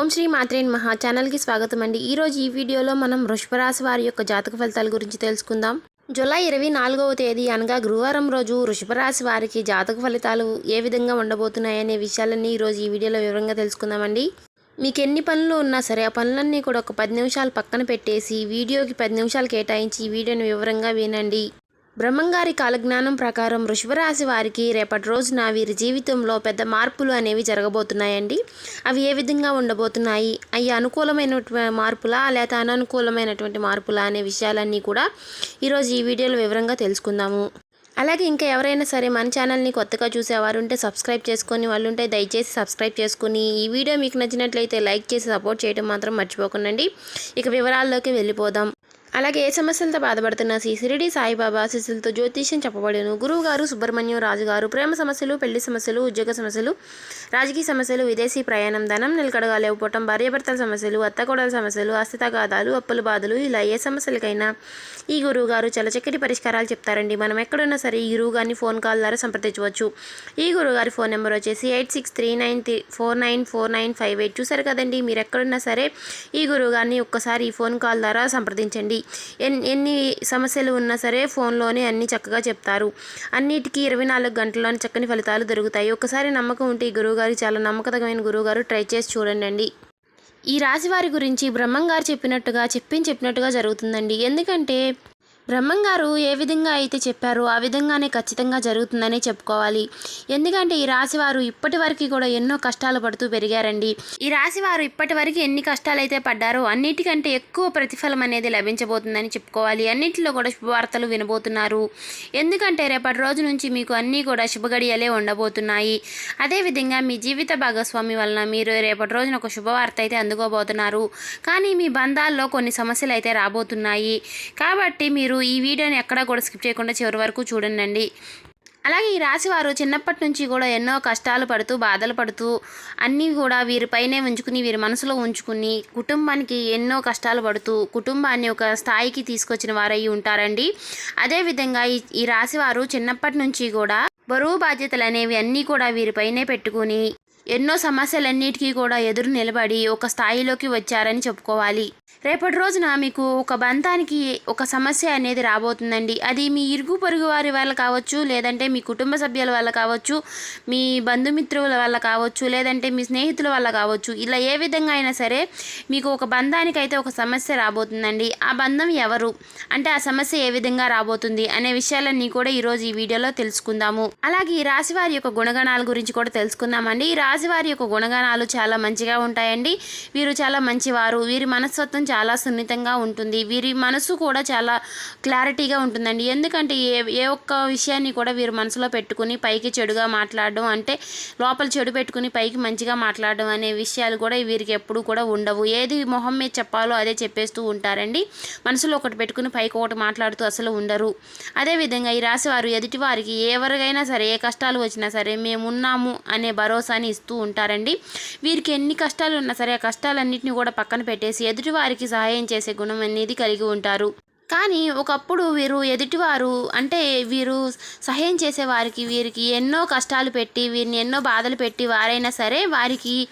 ఓం శ్రీ మాత్రేన్ మహా ఛానల్కి స్వాగతం అండి. ఈరోజు ఈ వీడియోలో మనం వృషభరాశి వారి యొక్క జాతక ఫలితాల గురించి తెలుసుకుందాం. జూలై ఇరవై నాలుగవ తేదీ అనగా గురువారం రోజు వృషభరాశి వారికి జాతక ఫలితాలు ఏ విధంగా ఉండబోతున్నాయనే విషయాలన్నీ ఈరోజు ఈ వీడియోలో వివరంగా తెలుసుకుందామండి. మీకు ఎన్ని పనులు ఉన్నా సరే ఆ పనులన్నీ కూడా ఒక పది నిమిషాలు పక్కన పెట్టేసి వీడియోకి పది నిమిషాలు కేటాయించి ఈ వీడియోని వివరంగా వినండి. బ్రహ్మంగారి కాలజ్ఞానం ప్రకారం వృషభరాశి వారికి రేపటి రోజున వీరి జీవితంలో పెద్ద మార్పులు అనేవి జరగబోతున్నాయండి. అవి ఏ విధంగా ఉండబోతున్నాయి? అవి అనుకూలమైనటువంటి మార్పులా? లేదా అననుకూలమైనటువంటి మార్పులా? అనే విషయాలన్నీ కూడా ఈరోజు ఈ వీడియోలో వివరంగా తెలుసుకుందాము. అలాగే ఇంకా ఎవరైనా సరే మన ఛానల్ని కొత్తగా చూసేవారు ఉంటే సబ్స్క్రైబ్ చేసుకొని వాళ్ళు ఉంటే దయచేసి సబ్స్క్రైబ్ చేసుకుని ఈ వీడియో మీకు నచ్చినట్లయితే లైక్ చేసి సపోర్ట్ చేయడం మాత్రం మర్చిపోకండి ఇక వివరాల్లోకి వెళ్ళిపోదాం. అలాగే ఏ సమస్యలతో బాధపడుతున్న శ్రీ షిరిడి సాయిబాబా శిష్యులతో జ్యోతిష్యం చెప్పబడను. గురువు గారు సుబ్రహ్మణ్యం రాజు గారు ప్రేమ సమస్యలు పెళ్ళి సమస్యలు ఉద్యోగ సమస్యలు రాజకీయ సమస్యలు విదేశీ ప్రయాణం ధనం నిలకడగా లేకపోవటం భార్యాభర్తల సమస్యలు అత్తకోడల సమస్యలు ఆస్తితగాదాలు అప్పుల బాధలు ఇలా ఏ సమస్యలకైనా ఈ గురువు గారు పరిష్కారాలు చెప్తారండి. మనం ఎక్కడున్నా సరే ఈ గురువు గారిని ఫోన్ కాల్ ద్వారా సంప్రదించవచ్చు. ఈ గురువు గారి ఫోన్ నెంబర్ వచ్చేసి eight six three nine three four nine four nine five eight. చూసారు కదండి? మీరు ఎక్కడున్నా సరే ఈ గురువు గారిని ఒక్కసారి ఈ ఫోన్ కాల్ ద్వారా సంప్రదించండి. ఎన్ని సమస్యలు ఉన్నా సరే ఫోన్లోనే అన్ని చక్కగా చెప్తారు. అన్నిటికీ ఇరవై నాలుగు గంటల్లోనే చక్కని ఫలితాలు దొరుకుతాయి. ఒకసారి నమ్మకం ఉంటే ఈ గురువుగారు చాలా నమ్మకతమైన గురువుగారు ట్రై చేసి చూడండి ఈ రాశి వారి గురించి బ్రహ్మంగారు చెప్పినట్టుగా చెప్పి చెప్పినట్టుగా జరుగుతుందండి. ఎందుకంటే బ్రహ్మంగారు ఏ విధంగా అయితే చెప్పారో ఆ విధంగానే ఖచ్చితంగా జరుగుతుందనే చెప్పుకోవాలి. ఎందుకంటే ఈ రాశివారు ఇప్పటి వరకు కూడా ఎన్నో కష్టాలు పడుతూ పెరిగారండి. ఈ రాశివారు ఇప్పటి వరకు ఎన్ని కష్టాలు అయితే పడ్డారో అన్నిటికంటే ఎక్కువ ప్రతిఫలం అనేది లభించబోతుందని చెప్పుకోవాలి. అన్నింటిలో కూడా శుభవార్తలు వినబోతున్నారు. ఎందుకంటే రేపటి రోజు నుంచి మీకు అన్నీ కూడా శుభగడియలే ఉండబోతున్నాయి. అదేవిధంగా మీ జీవిత భాగస్వామి వలన మీరు రేపటి రోజున ఒక శుభవార్త అయితే అందుకోబోతున్నారు. కానీ మీ బంధాల్లో కొన్ని సమస్యలు అయితే రాబోతున్నాయి. కాబట్టి మీరు ఈ వీడియోని ఎక్కడా కూడా స్కిప్ చేయకుండా చివరి వరకు చూడండి అలాగే ఈ రాశివారు చిన్నప్పటి నుంచి కూడా ఎన్నో కష్టాలు పడుతూ బాధలు పడుతూ అన్నీ కూడా వీరిపైనే ఉంచుకుని వీరి మనసులో ఉంచుకుని కుటుంబానికి ఎన్నో కష్టాలు పడుతూ కుటుంబాన్ని ఒక స్థాయికి తీసుకొచ్చిన వారై ఉంటారండి. అదేవిధంగా ఈ ఈ రాశివారు చిన్నప్పటి నుంచి కూడా బరువు బాధ్యతలు అనేవి అన్నీ కూడా వీరిపైనే పెట్టుకుని ఎన్నో సమస్యలన్నిటికీ కూడా ఎదురు నిలబడి ఒక స్థాయిలోకి వచ్చారని చెప్పుకోవాలి. రేపటి రోజున మీకు ఒక బంధానికి ఒక సమస్య అనేది రాబోతుందండి. అది మీ ఇరుగు పొరుగు వారి వల్ల కావచ్చు లేదంటే మీ కుటుంబ సభ్యుల వల్ల కావచ్చు మీ బంధుమిత్రుల వల్ల కావచ్చు లేదంటే మీ స్నేహితుల వల్ల కావచ్చు. ఇలా ఏ విధంగా అయినా సరే మీకు ఒక బంధానికి అయితే ఒక సమస్య రాబోతుందండి. ఆ బంధం ఎవరు? అంటే ఆ సమస్య ఏ విధంగా రాబోతుంది అనే విషయాలన్నీ కూడా ఈరోజు ఈ వీడియోలో తెలుసుకుందాము. అలాగే ఈ రాశి వారి యొక్క గుణగణాల గురించి కూడా తెలుసుకుందామండి. ఈ రాశి వారి యొక్క గుణగణాలు చాలా మంచిగా ఉంటాయండి. వీరు చాలా మంచివారు. వీరి మనస్తత్వం చాలా సున్నితంగా ఉంటుంది. వీరి మనసు కూడా చాలా క్లారిటీగా ఉంటుందండి. ఎందుకంటే ఏ ఏ ఒక్క విషయాన్ని కూడా వీరు మనసులో పెట్టుకుని పైకి చెడుగా మాట్లాడడం అంటే లోపల చెడు పెట్టుకుని పైకి మంచిగా మాట్లాడడం అనే విషయాలు కూడా వీరికి ఎప్పుడూ కూడా ఉండవు. ఏది మొహం మీద చెప్పాలో అదే చెప్పేస్తూ ఉంటారండి. మనసులో ఒకటి పెట్టుకుని పైకి ఒకటి మాట్లాడుతూ అసలు ఉండరు. అదేవిధంగా ఈ రాశి వారు ఎదుటి వారికి ఎవరికైనా సరే ఏ కష్టాలు వచ్చినా సరే మేము ఉన్నాము అనే భరోసాని ఇస్తూ ఉంటారండి. వీరికి ఎన్ని కష్టాలు ఉన్నా సరే ఆ కష్టాలన్నింటినీ కూడా పక్కన పెట్టేసి ఎదుటివారికి సహాయం చేసే గుణం అనేది కలిగి ఉంటారు. కానీ ఒకప్పుడు వీరు ఎదుటివారు అంటే వీరు సహాయం చేసే వారికి వీరికి ఎన్నో కష్టాలు పెట్టి వీరిని ఎన్నో బాధలు పెట్టి వారైనా సరే వారికి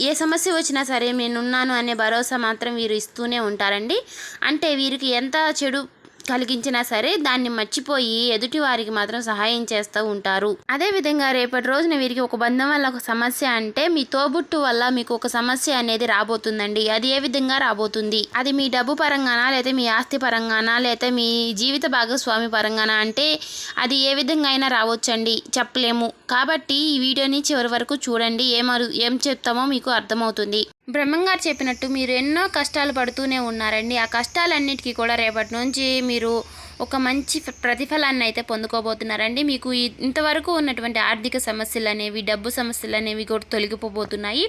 ఏ సమస్య వచ్చినా సరే నేనున్నాను అనే భరోసా మాత్రం వీరు ఇస్తూనే ఉంటారండి. అంటే వీరికి ఎంత చెడు కలిగించినా సరే దాన్ని మర్చిపోయి ఎదుటి వారికి మాత్రం సహాయం చేస్తూ ఉంటారు. అదే విధంగా రేపటి రోజున వీరికి ఒక బంధం వల్ల ఒక సమస్య అంటే మీ తోబుట్టు వల్ల మీకు ఒక సమస్య అనేది రాబోతుందండి. అది ఏ విధంగా రాబోతుంది? అది మీ డబ్బు పరంగానా లేదా మీ ఆస్తి పరంగానా లేదా మీ జీవిత భాగస్వామి పరంగానా? అంటే అది ఏ విధంగా అయినా రావచ్చండి. చెప్పలేము. కాబట్టి ఈ వీడియోని చివరి వరకు చూడండి. ఏమరు ఏం చెప్తామో మీకు అర్థమవుతుంది. బ్రహ్మంగారు చెప్పినట్టు మీరు ఎన్నో కష్టాలు పడుతూనే ఉన్నారండి. ఆ కష్టాలన్నిటికీ కూడా రేపటి నుంచి మీరు ఒక మంచి ప్రతిఫలాన్ని అయితే పొందుకోబోతున్నారండి. మీకు ఇంతవరకు ఉన్నటువంటి ఆర్థిక సమస్యలు అనేవి డబ్బు సమస్యలు అనేవి కూడా తొలగిపోబోతున్నాయి.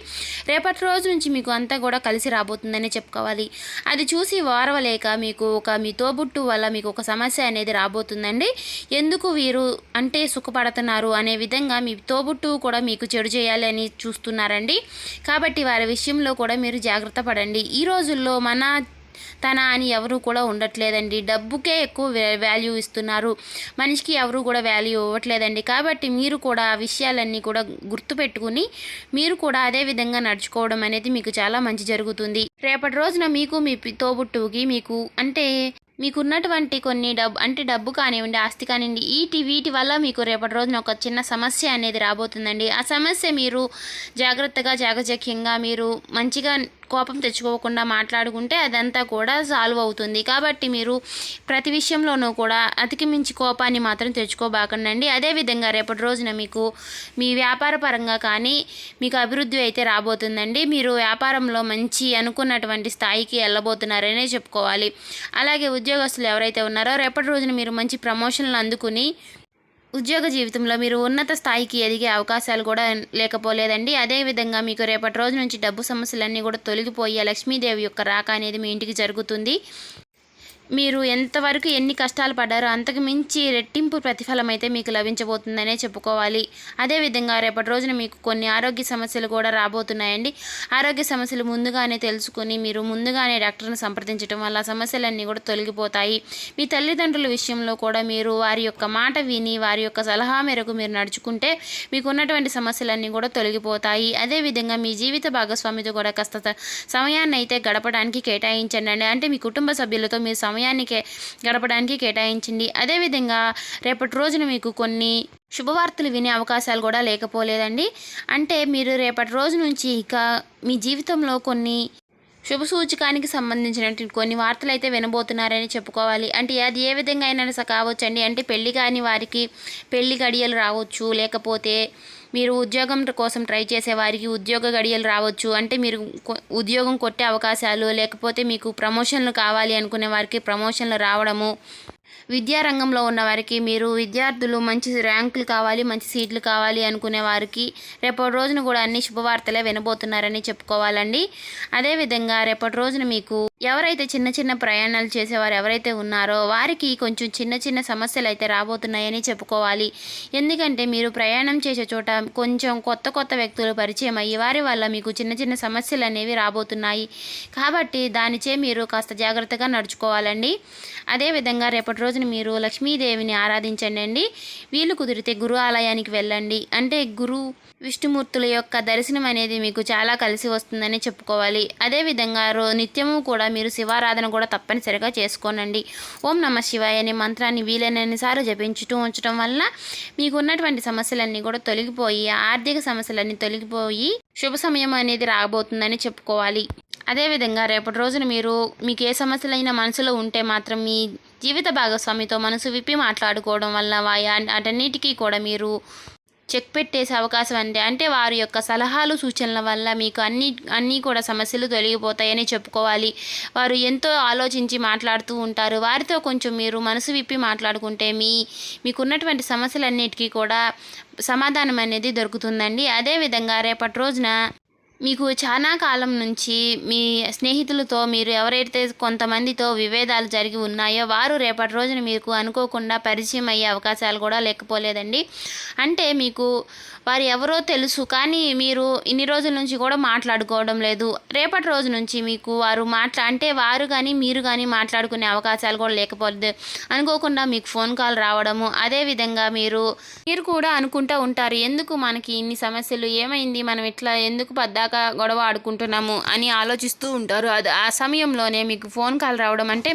రేపటి రోజు నుంచి మీకు అంతా కూడా కలిసి రాబోతుందని చెప్పుకోవాలి. అది చూసి వారవలేక మీకు ఒక మీ తోబుట్టు వల్ల మీకు ఒక సమస్య అనేది రాబోతుందండి. ఎందుకు వీరు అంటే సుఖపడుతున్నారు అనే విధంగా మీ తోబుట్టు కూడా మీకు చెడు చేయాలి అని చూస్తున్నారండి. కాబట్టి వారి విషయంలో కూడా మీరు జాగ్రత్త పడండి. ఈ రోజుల్లో మన తన అని ఎవరు కూడా ఉండట్లేదండి. డబ్బుకే ఎక్కువ వాల్యూ ఇస్తున్నారు. మనిషికి ఎవరు కూడా వాల్యూ ఇవ్వట్లేదండి. కాబట్టి మీరు కూడా ఆ విషయాలన్నీ కూడా గుర్తుపెట్టుకుని మీరు కూడా అదే విధంగా నడుచుకోవడం అనేది మీకు చాలా మంచి జరుగుతుంది. రేపటి రోజున మీకు మీ తోబుట్టుకి తోబుట్టువుకి మీకు అంటే మీకున్నటువంటి కొన్ని డబ్బు అంటే డబ్బు కానివ్వండి ఆస్తి కానివ్వండి ఈటి వీటి వల్ల మీకు రేపటి రోజున ఒక చిన్న సమస్య అనేది రాబోతుందండి. ఆ సమస్య మీరు జాగ్రత్తగా జాగజక్యంగా మీరు మంచిగా కోపం తెచ్చుకోకుండా మాట్లాడుకుంటే అదంతా కూడా సాల్వ్ అవుతుంది. కాబట్టి మీరు ప్రతి విషయంలోనూ కూడా అతికిమించి కోపాన్ని మాత్రం తెచ్చుకోబాకండి అదేవిధంగా రేపటి రోజున మీకు మీ వ్యాపార పరంగా కానీ మీకు అభివృద్ధి అయితే రాబోతుందండి. మీరు వ్యాపారంలో మంచి అనుకున్నటువంటి స్థాయికి వెళ్ళబోతున్నారనే చెప్పుకోవాలి. అలాగే ఉద్యోగస్తులు ఎవరైతే ఉన్నారో రేపటి రోజున మీరు మంచి ప్రమోషన్లు అందుకుని ఉద్యోగ జీవితంలో మీరు ఉన్నత స్థాయికి ఎదిగే అవకాశాలు కూడా లేకపోలేదండి. అదేవిధంగా మీకు రేపటి రోజు నుంచి డబ్బు సమస్యలన్నీ కూడా తొలగిపోయి లక్ష్మీదేవి యొక్క రాక అనేది మీ ఇంటికి జరుగుతుంది. మీరు ఎంతవరకు ఎన్ని కష్టాలు పడ్డారో అంతకు మించి రెట్టింపు ప్రతిఫలం అయితే మీకు లభించబోతుందనే చెప్పుకోవాలి. అదేవిధంగా రేపటి రోజున మీకు కొన్ని ఆరోగ్య సమస్యలు కూడా రాబోతున్నాయండి. ఆరోగ్య సమస్యలు ముందుగానే తెలుసుకుని మీరు ముందుగానే డాక్టర్ని సంప్రదించడం వల్ల సమస్యలన్నీ కూడా తొలగిపోతాయి. మీ తల్లిదండ్రుల విషయంలో కూడా మీరు వారి యొక్క మాట విని వారి యొక్క సలహా మేరకు మీరు నడుచుకుంటే మీకు ఉన్నటువంటి సమస్యలన్నీ కూడా తొలగిపోతాయి. అదేవిధంగా మీ జీవిత భాగస్వామితో కూడా కాస్త సమయాన్ని అయితే గడపడానికి కేటాయించండి. అంటే మీ కుటుంబ సభ్యులతో మీరు సమయాన్ని కే గడపడానికి కేటాయించండి అదేవిధంగా రేపటి రోజున మీకు కొన్ని శుభవార్తలు వినే అవకాశాలు కూడా లేకపోలేదండి. అంటే మీరు రేపటి రోజు నుంచి ఇక మీ జీవితంలో కొన్ని శుభ సూచకానికి సంబంధించినటువంటి కొన్ని వార్తలు అయితే వినబోతున్నారని చెప్పుకోవాలి. అంటే అది ఏ విధంగా అయినా స- కావచ్చండి. అంటే పెళ్ళి కాని వారికి పెళ్ళి గడియలు రావచ్చు. లేకపోతే మీరు ఉద్యోగం కోసం ట్రై చేసే వారికి ఉద్యోగ గడియలు రావచ్చు. అంటే మీరు ఉద్యోగం కొట్టే అవకాశాలు లేకపోతే మీకు ప్రమోషన్లు కావాలి అనుకునే వారికి ప్రమోషన్లు రావడము విద్యారంగంలో ఉన్న వారికి మీరు విద్యార్థులు మంచి ర్యాంకులు కావాలి మంచి సీట్లు కావాలి అనుకునే వారికి రేపటి రోజున కూడా అన్ని శుభవార్తలే వినబోతున్నారని చెప్పుకోవాలండి. అదేవిధంగా రేపటి రోజున మీకు ఎవరైతే చిన్న చిన్న ప్రయాణాలు చేసేవారు ఎవరైతే ఉన్నారో వారికి కొంచెం చిన్న చిన్న సమస్యలు అయితే రాబోతున్నాయని చెప్పుకోవాలి. ఎందుకంటే మీరు ప్రయాణం చేసే చోట కొంచెం కొత్త కొత్త వ్యక్తులు పరిచయం అయ్యి వారి వల్ల మీకు చిన్న చిన్న సమస్యలు అనేవి రాబోతున్నాయి. కాబట్టి దానిచే మీరు కాస్త జాగ్రత్తగా నడుచుకోవాలండి. అదేవిధంగా రేపటి రోజు రోజున మీరు లక్ష్మీదేవిని ఆరాధించండి అండి వీలు కుదిరితే గురు ఆలయానికి వెళ్ళండి. అంటే గురు విష్ణుమూర్తుల యొక్క దర్శనం అనేది మీకు చాలా కలిసి వస్తుందని చెప్పుకోవాలి. అదేవిధంగా రో నిత్యము కూడా మీరు శివారాధన కూడా తప్పనిసరిగా చేసుకోనండి. ఓం నమ శివాయ అనే మంత్రాన్ని వీలైనన్నిసార్లు జపించుతూ ఉంచడం వల్ల మీకు ఉన్నటువంటి సమస్యలన్నీ కూడా తొలగిపోయి ఆర్థిక సమస్యలన్నీ తొలగిపోయి శుభ సమయం అనేది రాబోతుందని చెప్పుకోవాలి. అదేవిధంగా రేపటి రోజున మీరు మీకు ఏ సమస్యలైనా మనసులో ఉంటే మాత్రం మీ జీవిత భాగస్వామితో మనసు విప్పి మాట్లాడుకోవడం వల్ల వాటన్నిటికీ కూడా మీరు చెక్ పెట్టేసే అవకాశం అంటే అంటే వారి యొక్క సలహాలు సూచనల వల్ల మీకు అన్ని అన్నీ కూడా సమస్యలు తొలగిపోతాయని చెప్పుకోవాలి. వారు ఎంతో ఆలోచించి మాట్లాడుతూ ఉంటారు. వారితో కొంచెం మీరు మనసు విప్పి మాట్లాడుకుంటే మీ మీకున్నటువంటి సమస్యలన్నిటికీ కూడా సమాధానం అనేది దొరుకుతుందండి. అదేవిధంగా రేపటి రోజున మీకు చాలా కాలం నుంచి మీ స్నేహితులతో మీరు ఎవరైతే కొంతమందితో విభేదాలు జరిగి ఉన్నాయో వారు రేపటి రోజున మీకు అనుకోకుండా పరిచయం అయ్యే అవకాశాలు కూడా లేకపోలేదండి. అంటే మీకు వారు ఎవరో తెలుసు కానీ మీరు ఇన్ని రోజుల నుంచి కూడా మాట్లాడుకోవడం లేదు. రేపటి రోజు నుంచి మీకు వారు మాట్లా అంటే వారు కానీ మీరు కానీ మాట్లాడుకునే అవకాశాలు కూడా లేకపోతే అనుకోకుండా మీకు ఫోన్ కాల్ రావడము అదేవిధంగా మీరు మీరు కూడా అనుకుంటూ ఉంటారు ఎందుకు మనకి ఇన్ని సమస్యలు ఏమైంది మనం ఇట్లా ఎందుకు పద్దాక గొడవ ఆడుకుంటున్నాము అని ఆలోచిస్తూ ఉంటారు. అది ఆ సమయంలోనే మీకు ఫోన్ కాల్ రావడం అంటే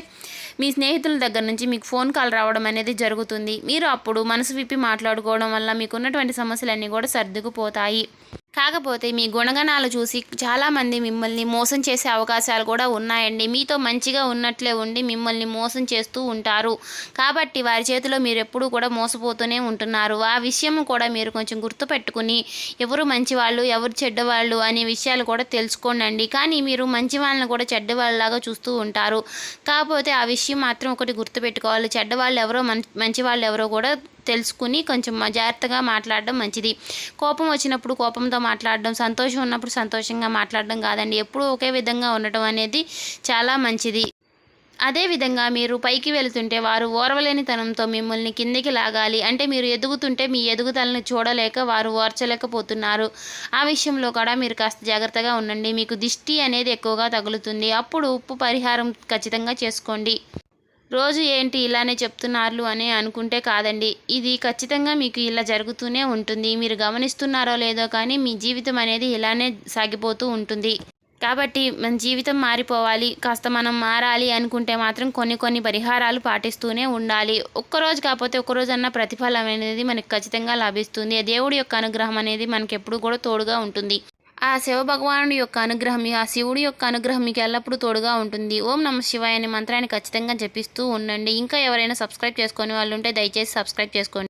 మీ స్నేహితుల దగ్గర నుంచి మీకు ఫోన్ కాల్ రావడం అనేది జరుగుతుంది. మీరు అప్పుడు మనసు విప్పి మాట్లాడుకోవడం వల్ల మీకున్నటువంటి సమస్యలన్నీ కూడా సర్దుకుపోతాయి. కాకపోతే మీ గుణగణాలు చూసి చాలామంది మిమ్మల్ని మోసం చేసే అవకాశాలు కూడా ఉన్నాయండి. మీతో మంచిగా ఉన్నట్లే ఉండి మిమ్మల్ని మోసం చేస్తూ ఉంటారు. కాబట్టి వారి చేతిలో మీరు ఎప్పుడూ కూడా మోసపోతూనే ఉంటున్నారు. ఆ విషయం కూడా మీరు కొంచెం గుర్తుపెట్టుకుని ఎవరు మంచివాళ్ళు ఎవరు చెడ్డవాళ్ళు అనే విషయాలు కూడా తెలుసుకోండి కానీ మీరు మంచి వాళ్ళని కూడా చెడ్డవాళ్ళలాగా చూస్తూ ఉంటారు. కాకపోతే ఆ విషయం మాత్రం ఒకటి గుర్తుపెట్టుకోవాలి. చెడ్డవాళ్ళు ఎవరో మంచి వాళ్ళు ఎవరో కూడా తెలుసుకుని కొంచెం జాగ్రత్తగా మాట్లాడడం మంచిది. కోపం వచ్చినప్పుడు కోపంతో మాట్లాడడం సంతోషం ఉన్నప్పుడు సంతోషంగా మాట్లాడడం కాదండి. ఎప్పుడూ ఒకే విధంగా ఉండటం అనేది చాలా మంచిది. అదేవిధంగా మీరు పైకి వెళుతుంటే వారు ఓర్వలేనితనంతో మిమ్మల్ని కిందికి లాగాలి. అంటే మీరు ఎదుగుతుంటే మీ ఎదుగుదలను చూడలేక వారు ఓర్చలేకపోతున్నారు. ఆ విషయంలో కూడా మీరు కాస్త జాగ్రత్తగా ఉండండి. మీకు దిష్టి అనేది ఎక్కువగా తగులుతుంది. అప్పుడు ఉప్పు పరిహారం ఖచ్చితంగా చేసుకోండి. రోజు ఏంటి ఇలానే చెప్తున్నారు అని అనుకుంటే కాదండి. ఇది ఖచ్చితంగా మీకు ఇలా జరుగుతూనే ఉంటుంది. మీరు గమనిస్తున్నారో లేదో కానీ మీ జీవితం అనేది ఇలానే సాగిపోతూ ఉంటుంది. కాబట్టి మన జీవితం మారిపోవాలి. కాస్త మనం మారాలి అనుకుంటే మాత్రం కొన్ని కొన్ని పరిహారాలు పాటిస్తూనే ఉండాలి. ఒక్కరోజు కాకపోతే ఒక్కరోజన్నా ప్రతిఫలం అనేది మనకు ఖచ్చితంగా లభిస్తుంది. దేవుడి యొక్క అనుగ్రహం అనేది మనకి ఎప్పుడు కూడా తోడుగా ఉంటుంది. ఆ శివ భగవానుడి యొక్క అనుగ్రహం ఆ శివుడి యొక్క అనుగ్రహం మీకు ఎల్లప్పుడూ తోడుగా ఉంటుంది. ఓం నమ శివాయ అనే మంత్రాన్ని ఖచ్చితంగా జపిస్తూ ఉండండి. ఇంకా ఎవరైనా సబ్స్క్రైబ్ చేసుకొని వాళ్ళు ఉంటే దయచేసి సబ్స్క్రైబ్ చేసుకోండి.